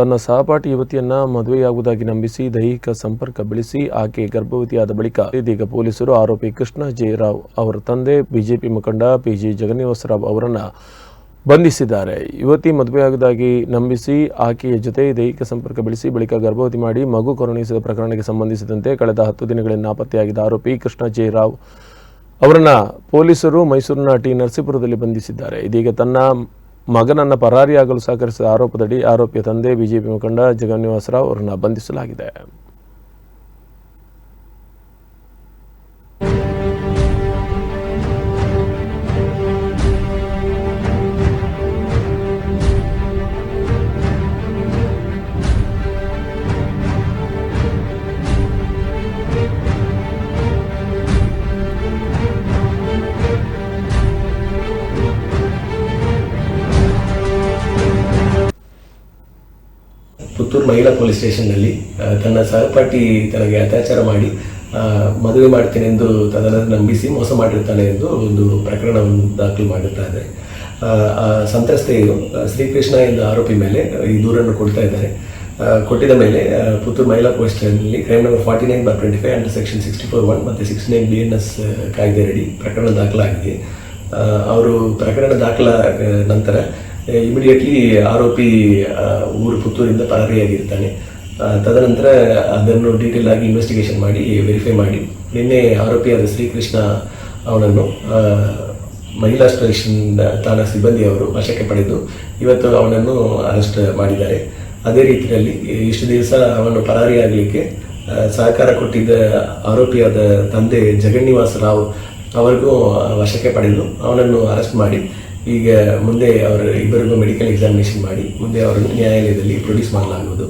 ತನ್ನ ಸಹಪಾಠಿ ಯುವತಿಯನ್ನ ಮದುವೆಯಾಗುವುದಾಗಿ ನಂಬಿಸಿ ದೈಹಿಕ ಸಂಪರ್ಕ ಬೆಳೆಸಿ ಆಕೆ ಗರ್ಭವತಿಯಾದ ಬಳಿಕ ಇದೀಗ ಪೊಲೀಸರು ಆರೋಪಿ ಕೃಷ್ಣ ಜೆ ರಾವ್ ಅವರ ತಂದೆ ಬಿಜೆಪಿ ಮುಖಂಡ ಪಿಜಿ ಜಗನ್ನಿವಾಸರಾವ್ ಅವರನ್ನ ಬಂಧಿಸಿದ್ದಾರೆ. ಯುವತಿ ಮದುವೆಯಾಗುವುದಾಗಿ ನಂಬಿಸಿ ಆಕೆಯ ಜೊತೆ ದೈಹಿಕ ಸಂಪರ್ಕ ಬೆಳೆಸಿ ಬಳಿಕ ಗರ್ಭವತಿ ಮಾಡಿ ಮಗು ಕರುಣಿಸಿದ ಪ್ರಕರಣಕ್ಕೆ ಸಂಬಂಧಿಸಿದಂತೆ ಕಳೆದ ಹತ್ತು ದಿನಗಳಿಂದ ನಾಪತ್ತೆಯಾಗಿದ್ದ ಆರೋಪಿ ಕೃಷ್ಣ ಜೆ ರಾವ್ ಅವರನ್ನ ಪೊಲೀಸರು ಮೈಸೂರಿನ ಟಿ ನರಸೀಪುರದಲ್ಲಿ ಬಂಧಿಸಿದ್ದಾರೆ. ಇದೀಗ ತನ್ನ ಮಗನನ್ನ ಪರಾರಿಯಾಗಲು ಸಹಕರಿಸಿದ ಆರೋಪದಡಿ ಆರೋಪಿಯ ತಂದೆ ಬಿಜೆಪಿ ಮುಖಂಡ ಜಗನ್ನಿವಾಸರಾವ್ ಅವರನ್ನು ಬಂಧಿಸಲಾಗಿದೆ. ಪುತ್ತೂರು ಮಹಿಳಾ ಪೊಲೀಸ್ ಸ್ಟೇಷನ್ನಲ್ಲಿ ತನ್ನ ಸಹಪಾಠಿ ತನಗೆ ಅತ್ಯಾಚಾರ ಮಾಡಿ ಮದುವೆ ಮಾಡ್ತೇನೆಂದು ತದನ ನಂಬಿಸಿ ಮೋಸ ಮಾಡಿರ್ತಾನೆ ಎಂದು ಒಂದು ಪ್ರಕರಣವನ್ನು ದಾಖಲು ಆ ಸಂತ್ರಸ್ತೆಯು ಶ್ರೀಕೃಷ್ಣ ಎಂದು ಆರೋಪಿ ಮೇಲೆ ಈ ದೂರನ್ನು ಕೊಡ್ತಾ ಇದ್ದಾರೆ. ಕೊಟ್ಟಿದ ಮೇಲೆ ಪುತ್ತೂರು ಮಹಿಳಾ police ಸ್ಟೇಷನ್ನಲ್ಲಿ crime number forty nine bar twenty five under section sixty four one ಮತ್ತು sixty nine B N S ಕಾಯ್ದೆಯಡಿ ಪ್ರಕರಣ ದಾಖಲಾಗಿದೆ. ಅವರು ಪ್ರಕರಣ ದಾಖಲ ನಂತರ ಇಮಿಡಿಯೇಟ್ಲಿ ಆರೋಪಿ ಊರು ಪುತ್ತೂರಿಂದ ಪರಾರಿಯಾಗಿರ್ತಾನೆ. ತದನಂತರ ಅದನ್ನು ಡೀಟೇಲ್ ಆಗಿ ಇನ್ವೆಸ್ಟಿಗೇಷನ್ ಮಾಡಿ ವೆರಿಫೈ ಮಾಡಿ. ನಿನ್ನೆ ಆರೋಪಿಯಾದ ಶ್ರೀಕೃಷ್ಣ ಅವನನ್ನು ಮಹಿಳಾ ಸ್ಟೇಷನ್ ಸಿಬ್ಬಂದಿ ಸಿಬ್ಬಂದಿಯವರು ವಶಕ್ಕೆ ಪಡೆದು ಇವತ್ತು ಅವನನ್ನು ಅರೆಸ್ಟ್ ಮಾಡಿದ್ದಾರೆ. ಅದೇ ರೀತಿಯಲ್ಲಿ ಇಷ್ಟು ದಿವಸ ಅವನು ಪರಾರಿಯಾಗಲಿಕ್ಕೆ ಸಹಕಾರ ಕೊಟ್ಟಿದ್ದ ಆರೋಪಿಯಾದ ತಂದೆ ಜಗನ್ನಿವಾಸ ರಾವ್ ಅವರಿಗೂ ವಶಕ್ಕೆ ಪಡೆದು ಅವನನ್ನು ಅರೆಸ್ಟ್ ಮಾಡಿ. ಈಗ ಮುಂದೆ ಅವರು ಇಬ್ಬರಿಗೂ ಮೆಡಿಕಲ್ ಎಕ್ಸಾಮಿನೇಷನ್ ಮಾಡಿ ಮುಂದೆ ಅವರನ್ನು ನ್ಯಾಯಾಲಯದಲ್ಲಿ ಪ್ರೊಡ್ಯೂಸ್ ಮಾಡಲಾಗುವುದು.